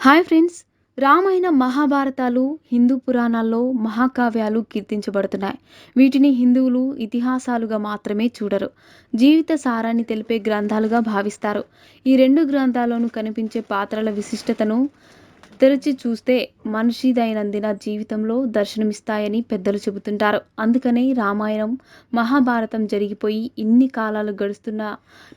Hi friends. Ramayana మహాభారతాలు హిందూ పురాణాల్లో మహాకావ్యాలు కీర్తించబడుతున్నాయి. వీటిని హిందువులు ఇతిహాసాలుగా మాత్రమే చూడరు. జీవిత సారాన్ని తెలిపే గ్రంథాలుగా భావిస్తారు. ఈ రెండు గ్రంథాల్లోనూ కనిపించే పాత్రల విశిష్టతను తెరిచి చూస్తే మనిషి దైనందిన జీవితంలో దర్శనమిస్తాయని పెద్దలు చెబుతుంటారు. అందుకనే రామాయణం మహాభారతం జరిగిపోయి ఇన్ని కాలాలు గడుస్తున్న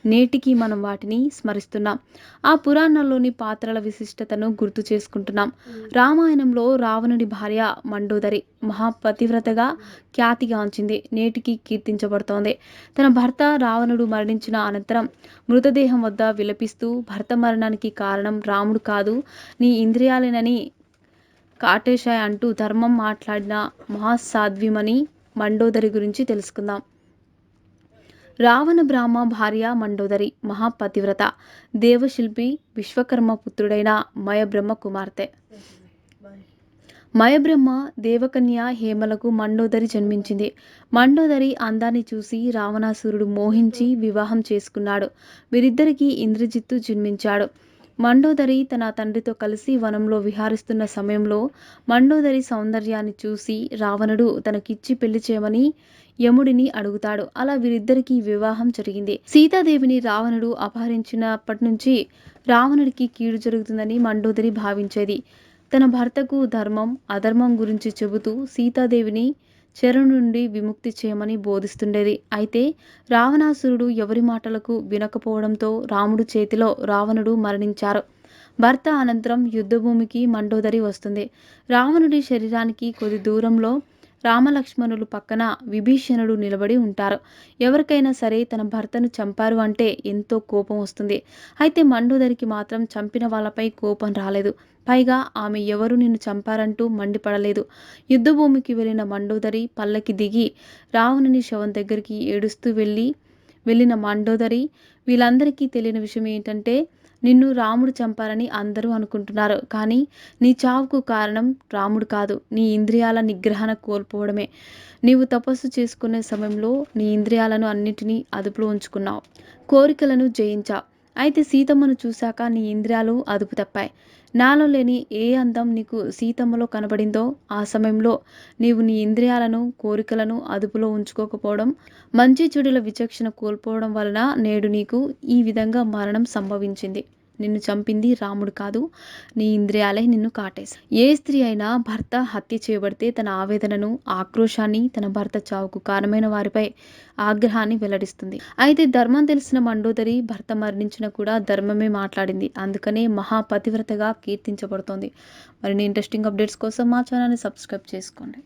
నేటికి మనం వాటిని స్మరిస్తున్నాం. ఆ పురాణాల్లోని పాత్రల విశిష్టతను గుర్తు చేసుకుంటున్నాం. రామాయణంలో రావణుడి భార్య మండోదరి మహాపతివ్రతగా ఖ్యాతిగాంచింది నేటికి కీర్తించబడుతోంది. తన భర్త రావణుడు మరణించిన అనంతరం మృతదేహం వద్ద విలపిస్తూ భర్త మరణానికి కారణం రాముడు కాదు నీ ఇంద్రియ ఇంద్రియాలేనని కాటేశాయ్ అంటూ ధర్మం మాట్లాడిన మహాసాధ్విమని మండోదరి గురించి తెలుసుకుందాం. రావణ బ్రాహ్మ భార్య మండోదరి మహాపతివ్రత. దేవశిల్పి విశ్వకర్మ పుత్రుడైన మయబ్రహ్మ కుమార్తె మయబ్రహ్మ దేవకన్య హేమలకు మండోదరి జన్మించింది. మండోదరి అందాన్ని చూసి రావణాసురుడు మోహించి వివాహం చేసుకున్నాడు. వీరిద్దరికీ ఇంద్రజిత్తు జన్మించాడు. మండోదరి తన తండ్రితో కలిసి వనంలో విహారిస్తున్న సమయంలో మండోదరి సౌందర్యాన్ని చూసి రావణుడు తనకిచ్చి పెళ్ళి చేయమని యముడిని అడుగుతాడు. అలా వీరిద్దరికీ వివాహం జరిగింది. సీతాదేవిని రావణుడు అపహరించినప్పటి నుంచి రావణుడికి కీడు జరుగుతుందని మండోదరి భావించేది. తన భర్తకు ధర్మం అధర్మం గురించి చెబుతూ సీతాదేవిని చెర నుండి విముక్తి చేయమని బోధిస్తుండేది. అయితే రావణాసురుడు ఎవరి మాటలకు వినకపోవడంతో రాముడు చేతిలో రావణుడు మరణించారు. భర్త అనంతరం యుద్ధభూమికి మండోదరి వస్తుంది. రావణుడి శరీరానికి కొద్ది దూరంలో రామలక్ష్మణులు పక్కన విభీషణుడు నిలబడి ఉంటారు. ఎవరికైనా సరే తన భర్తను చంపారు అంటే ఎంతో కోపం వస్తుంది. అయితే మండోదరికి మాత్రం చంపిన వాళ్ళపై కోపం రాలేదు. పైగా ఆమె ఎవరు నిన్ను చంపారంటూ మండిపడలేదు. యుద్ధభూమికి వెళ్ళిన మండోదరి పల్లకి దిగి రావణుని శవం దగ్గరికి ఏడుస్తూ వెళ్ళి వెళ్ళిన మండోదరి వీళ్ళందరికీ తెలియని విషయం ఏంటంటే నిన్ను రాముడు చంపారని అందరూ అనుకుంటున్నారు. కానీ నీ చావుకు కారణం రాముడు కాదు. నీ ఇంద్రియాల నిగ్రహణ కోల్పోవడమే. నీవు తపస్సు చేసుకునే సమయంలో నీ ఇంద్రియాలను అన్నిటినీ అదుపులో ఉంచుకున్నావు. కోరికలను జయించావు. అయితే సీతమ్మను చూశాక నీ ఇంద్రియాలు అదుపు తప్పాయి. నాలో లేని ఏ అందం నీకు సీతమ్మలో కనబడిందో ఆ సమయంలో నీవు నీ ఇంద్రియాలను కోరికలను అదుపులో ఉంచుకోకపోవడం మంచి చెడుల విచక్షణ కోల్పోవడం వలన నేడు నీకు ఈ విధంగా మరణం సంభవించింది. నిన్ను చంపింది రాముడు కాదు. నీ ఇంద్రియాలే నిన్ను కాటేసి ఏ స్త్రీ అయినా భర్త హత్య చేయబడితే తన ఆవేదనను ఆక్రోశాన్ని తన భర్త చావుకు కారణమైన వారిపై ఆగ్రహాన్ని వెల్లడిస్తుంది. అయితే ధర్మం తెలిసిన మండోదరి భర్త మరణించిన కూడా ధర్మమే మాట్లాడింది. అందుకనే మహాపతివ్రతగా కీర్తించబడుతోంది. మరిన్ని ఇంట్రెస్టింగ్ అప్డేట్స్ కోసం మా ఛానల్ని సబ్స్క్రైబ్ చేసుకోండి.